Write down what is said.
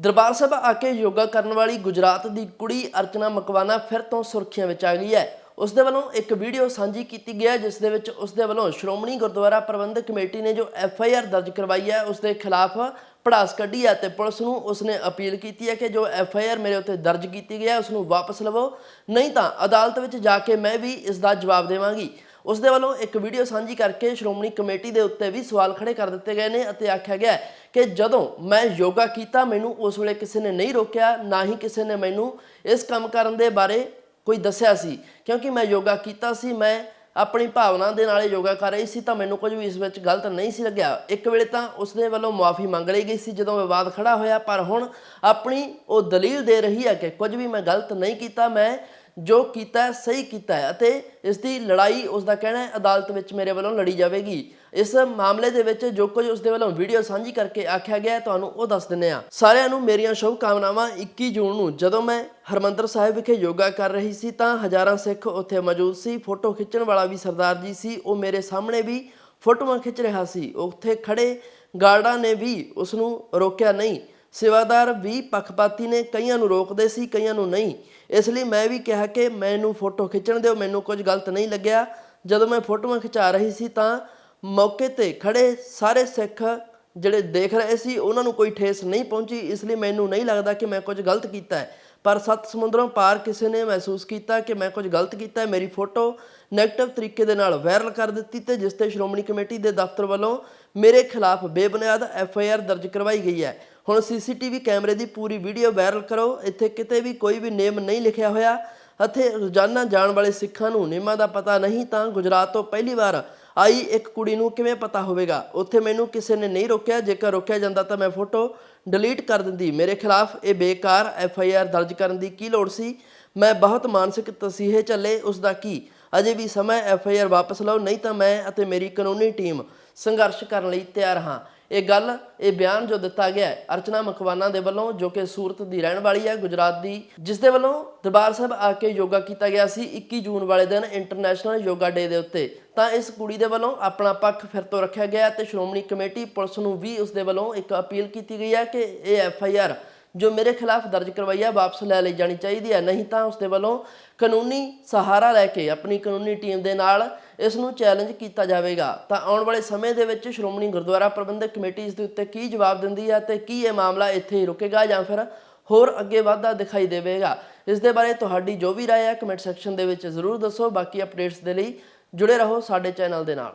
ਦਰਬਾਰ ਸਾਹਿਬ ਆ ਕੇ ਯੋਗਾ ਕਰਨ ਵਾਲੀ ਗੁਜਰਾਤ ਦੀ ਕੁੜੀ ਅਰਚਨਾ ਮਕਵਾਨਾ ਫਿਰ ਤੋਂ ਸੁਰਖੀਆਂ ਵਿੱਚ ਆ ਗਈ ਹੈ। ਉਸ ਦੇ ਵੱਲੋਂ ਇੱਕ ਵੀਡੀਓ ਸਾਂਝੀ ਕੀਤੀ ਗਈ ਹੈ, ਜਿਸ ਦੇ ਵਿੱਚ ਉਸ ਦੇ ਵੱਲੋਂ ਸ਼੍ਰੋਮਣੀ ਗੁਰਦੁਆਰਾ ਪ੍ਰਬੰਧਕ ਕਮੇਟੀ ਨੇ ਜੋ ਐਫ ਆਈ ਆਰ ਦਰਜ ਕਰਵਾਈ ਹੈ, ਉਸ ਦੇ ਖਿਲਾਫ ਪੜਾਸ ਕੱਢੀ ਹੈ ਤੇ ਪੁਲਿਸ ਨੂੰ ਉਸਨੇ ਅਪੀਲ ਕੀਤੀ ਹੈ ਕਿ ਜੋ ਐਫ ਆਈ ਆਰ ਮੇਰੇ ਉੱਤੇ ਦਰਜ ਕੀਤੀ ਗਈ ਹੈ, ਉਸ ਨੂੰ ਵਾਪਸ ਲਵੋ। ਨਹੀਂ ਤਾਂ ਅਦਾਲਤ ਵਿੱਚ ਜਾ ਕੇ ਮੈਂ ਵੀ ਇਸ ਦਾ ਜਵਾਬ ਦੇਵਾਂਗੀ। ਉਸ ਦੇ ਵੱਲੋਂ ਇੱਕ ਵੀਡੀਓ ਸਾਂਝੀ ਕਰਕੇ ਸ਼੍ਰੋਮਣੀ ਕਮੇਟੀ ਦੇ ਉੱਤੇ ਵੀ ਸਵਾਲ ਖੜੇ ਕਰ ਦਿੱਤੇ ਗਏ ਨੇ ਅਤੇ ਆਖਿਆ ਗਿਆ ਕਿ ਜਦੋਂ ਮੈਂ ਯੋਗਾ ਕੀਤਾ, ਮੈਨੂੰ ਉਸ ਵੇਲੇ ਕਿਸੇ ਨੇ ਨਹੀਂ ਰੋਕਿਆ, ਨਾ ਹੀ ਕਿਸੇ ਨੇ ਮੈਨੂੰ ਇਸ ਕੰਮ ਕਰਨ ਦੇ ਬਾਰੇ ਕੋਈ ਦੱਸਿਆ ਸੀ। ਕਿਉਂਕਿ ਮੈਂ ਯੋਗਾ ਕੀਤਾ ਸੀ, ਮੈਂ ਆਪਣੀ ਭਾਵਨਾ ਦੇ ਨਾਲ ਯੋਗਾ ਕਰ ਰਹੀ ਸੀ ਤਾਂ ਮੈਨੂੰ ਕੁਝ ਵੀ ਇਸ ਵਿੱਚ ਗਲਤ ਨਹੀਂ ਸੀ ਲੱਗਿਆ। ਇੱਕ ਵੇਲੇ ਤਾਂ ਉਸ ਦੇ ਵੱਲੋਂ ਮਾਫੀ ਮੰਗ ਲਈ ਗਈ ਸੀ ਜਦੋਂ ਵਿਵਾਦ ਖੜਾ ਹੋਇਆ, ਪਰ ਹੁਣ ਆਪਣੀ ਉਹ ਦਲੀਲ ਦੇ ਰਹੀ ਹੈ ਕਿ ਕੁਝ ਵੀ ਮੈਂ ਗਲਤ ਨਹੀਂ ਕੀਤਾ, ਮੈਂ ਜੋ ਕੀਤਾ ਹੈ, ਸਹੀ ਕੀਤਾ ਹੈ ਅਤੇ ਇਸ ਦੀ ਲੜਾਈ ਉਸ ਦਾ ਕਹਿਣਾ ਹੈ, ਅਦਾਲਤ ਵਿੱਚ ਮੇਰੇ ਵੱਲੋਂ ਲੜੀ ਜਾਵੇਗੀ। ਇਸ ਮਾਮਲੇ ਦੇ ਵਿੱਚ ਜੋ ਕੁਝ ਉਸ ਦੇ ਵੱਲੋਂ ਵੀਡੀਓ ਸਾਂਝੀ ਕਰਕੇ ਆਖਿਆ ਗਿਆ ਤੁਹਾਨੂੰ ਉਹ ਦੱਸ ਦਿੰਨੇ ਆ ਸਾਰਿਆਂ ਨੂੰ ਮੇਰੀਆਂ ਸ਼ੁਭ ਕਾਮਨਾਵਾਂ 21 ਜੂਨ ਨੂੰ। ਜਦੋਂ ਮੈਂ ਹਰਮੰਦਰ ਸਾਹਿਬ ਵਿਖੇ ਯੋਗਾ ਕਰ ਰਹੀ ਸੀ, ਤਾਂ ਹਜ਼ਾਰਾਂ ਸਿੱਖ ਉੱਥੇ ਮੌਜੂਦ ਸੀ। ਫੋਟੋ ਖਿੱਚਣ ਵਾਲਾ ਵੀ ਸਰਦਾਰ ਜੀ ਸੀ। ਉਹ ਮੇਰੇ ਸਾਹਮਣੇ ਵੀ ਫੋਟੋਆਂ ਖਿੱਚ ਰਿਹਾ ਸੀ। ਉੱਥੇ ਖੜੇ ਗਾਰਡਾਂ ਨੇ ਵੀ ਉਸ ਨੂੰ ਰੋਕਿਆ ਨਹੀਂ। ਸੇਵਾਦਾਰ ਵੀ ਪੱਖਪਾਤੀ ਨੇ, ਕਈਆਂ ਨੂੰ ਰੋਕਦੇ ਸੀ, ਕਈਆਂ ਨੂੰ ਨਹੀਂ। ਇਸ ਲਈ ਮੈਂ ਵੀ ਕਿਹਾ ਕਿ ਮੈਨੂੰ ਫੋਟੋ ਖਿੱਚਣ ਦਿਓ, ਮੈਨੂੰ ਕੁਝ ਗਲਤ ਨਹੀਂ ਲੱਗਿਆ। ਜਦੋਂ ਮੈਂ ਫੋਟੋਆਂ ਖਿਚਾ ਰਹੀ ਸੀ ਤਾਂ ਮੌਕੇ ਤੇ ਖੜੇ ਸਾਰੇ ਸਿੱਖ ਜਿਹੜੇ ਦੇਖ ਰਹੇ ਸੀ, ਉਹਨਾਂ ਨੂੰ ਕੋਈ ਠੇਸ ਨਹੀਂ ਪਹੁੰਚੀ। ਇਸ ਲਈ ਮੈਨੂੰ ਨਹੀਂ ਲੱਗਦਾ ਕਿ ਮੈਂ ਕੁਝ ਗਲਤ ਕੀਤਾ ਹੈ। ਪਰ ਸੱਤ ਸਮੁੰਦਰੋਂ ਪਾਰ ਕਿਸੇ ਨੇ ਮਹਿਸੂਸ ਕੀਤਾ ਕਿ ਮੈਂ ਕੁਝ ਗਲਤ ਕੀਤਾ ਹੈ, ਮੇਰੀ ਫੋਟੋ ਨੈਗੇਟਿਵ ਤਰੀਕੇ ਦੇ ਨਾਲ ਵਾਇਰਲ ਕਰ ਦਿੱਤੀ ਤੇ ਜਿਸ ਤੇ ਸ਼੍ਰੋਮਣੀ ਕਮੇਟੀ ਦੇ ਦਫ਼ਤਰ ਵੱਲੋਂ ਮੇਰੇ ਖਿਲਾਫ ਬੇਬੁਨਿਆਦ ਐਫ ਆਈ ਆਰ ਦਰਜ ਕਰਵਾਈ ਗਈ ਹੈ। ਹੁਣ ਸੀਸੀਟੀਵੀ ਕੈਮਰੇ ਦੀ ਪੂਰੀ ਵੀਡੀਓ ਵਾਇਰਲ ਕਰੋ। ਇੱਥੇ ਕਿਤੇ ਵੀ ਕੋਈ ਵੀ ਨੇਮ ਨਹੀਂ ਲਿਖਿਆ ਹੋਇਆ। ਅਤੇ ਰੋਜ਼ਾਨਾ ਜਾਣ ਵਾਲੇ ਸਿੱਖਾਂ ਨੂੰ ਨਿਯਮਾਂ ਦਾ ਪਤਾ ਨਹੀਂ ਤਾਂ ਗੁਜਰਾਤ ਤੋਂ ਪਹਿਲੀ ਵਾਰ ਆਈ ਇੱਕ ਕੁੜੀ ਨੂੰ ਕਿਵੇਂ ਪਤਾ ਹੋਵੇਗਾ? ਉੱਥੇ ਮੈਨੂੰ ਕਿਸੇ ਨੇ ਨਹੀਂ ਰੋਕਿਆ। ਜੇਕਰ ਰੋਕਿਆ ਜਾਂਦਾ ਤਾਂ ਮੈਂ ਫੋਟੋ ਡਿਲੀਟ ਕਰ ਦਿੰਦੀ। ਮੇਰੇ ਖਿਲਾਫ ਇਹ ਬੇਕਾਰ ਐਫ ਆਈ ਆਰ ਦਰਜ ਕਰਨ ਦੀ ਕੀ ਲੋੜ ਸੀ? ਮੈਂ ਬਹੁਤ ਮਾਨਸਿਕ ਤਸੀਹੇ ਚੱਲੇ ਉਸ ਦਾ ਕੀ? ਅਜੇ ਵੀ ਸਮਾਂ ਐਫ ਆਈ ਆਰ ਵਾਪਸ ਲਓ। ਨਹੀਂ ਤਾਂ ਮੈਂ ਅਤੇ ਮੇਰੀ ਕਾਨੂੰਨੀ ਟੀਮ ਸੰਘਰਸ਼ ਕਰਨ ਲਈ ਤਿਆਰ ਹਾਂ। ਇਹ ਗੱਲ, ਇਹ ਬਿਆਨ ਜੋ ਦਿੱਤਾ ਗਿਆ ਹੈ, ਅਰਚਨਾ ਮਕਵਾਨਾ ਦੇ ਵੱਲੋਂ, ਜੋ ਕਿ ਸੂਰਤ ਦੀ ਰਹਿਣ ਵਾਲੀ ਹੈ, ਗੁਜਰਾਤ ਦੀ, ਜਿਸ ਦੇ ਵੱਲੋਂ ਦਰਬਾਰ ਸਾਹਿਬ ਆ ਕੇ ਯੋਗਾ ਕੀਤਾ ਗਿਆ ਸੀ 21 ਜੂਨ ਵਾਲੇ ਦਿਨ ਇੰਟਰਨੈਸ਼ਨਲ ਯੋਗਾ ਡੇ ਦੇ ਉੱਤੇ। ਤਾਂ ਇਸ ਕੁੜੀ ਦੇ ਵੱਲੋਂ ਆਪਣਾ ਪੱਖ ਫਿਰ ਤੋਂ ਰੱਖਿਆ ਗਿਆ ਤੇ ਸ਼੍ਰੋਮਣੀ ਕਮੇਟੀ ਪੁਲਿਸ ਨੂੰ ਵੀ ਉਸ ਦੇ ਵੱਲੋਂ ਇੱਕ ਅਪੀਲ ਕੀਤੀ ਗਈ ਹੈ ਕਿ ਇਹ ਐਫ ਆਈ ਆਰ ਜੋ ਮੇਰੇ ਖਿਲਾਫ ਦਰਜ ਕਰਵਾਈ ਹੈ ਵਾਪਸ ਲੈ ਲਈ ਜਾਣੀ ਚਾਹੀਦੀ ਹੈ ਨਹੀਂ ਤਾਂ ਉਸ ਦੇ ਵੱਲੋਂ ਕਾਨੂੰਨੀ ਸਹਾਰਾ ਲੈ ਕੇ ਆਪਣੀ ਕਾਨੂੰਨੀ ਟੀਮ ਦੇ ਨਾਲ ਇਸ ਨੂੰ ਚੈਲੰਜ ਕੀਤਾ ਜਾਵੇਗਾ। ਤਾਂ ਆਉਣ ਵਾਲੇ ਸਮੇਂ ਦੇ ਵਿੱਚ ਸ਼੍ਰੋਮਣੀ ਗੁਰਦੁਆਰਾ ਪ੍ਰਬੰਧਕ ਕਮੇਟੀ ਇਸ ਦੇ ਉੱਤੇ ਕੀ ਜਵਾਬ ਦਿੰਦੀ ਹੈ ਤੇ ਕੀ ਇਹ ਮਾਮਲਾ ਇੱਥੇ ਹੀ ਰੁਕੇਗਾ ਜਾਂ ਫਿਰ ਹੋਰ ਅੱਗੇ ਵਧਦਾ ਦਿਖਾਈ ਦੇਵੇਗਾ। ਇਸ ਦੇ ਬਾਰੇ ਤੁਹਾਡੀ ਜੋ ਵੀ ਰਾਏ ਹੈ ਕਮੈਂਟ ਸੈਕਸ਼ਨ ਦੇ ਵਿੱਚ ਜ਼ਰੂਰ ਦੱਸੋ। ਬਾਕੀ ਅਪਡੇਟਸ ਦੇ ਲਈ ਜੁੜੇ ਰਹੋ ਸਾਡੇ ਚੈਨਲ ਦੇ ਨਾਲ।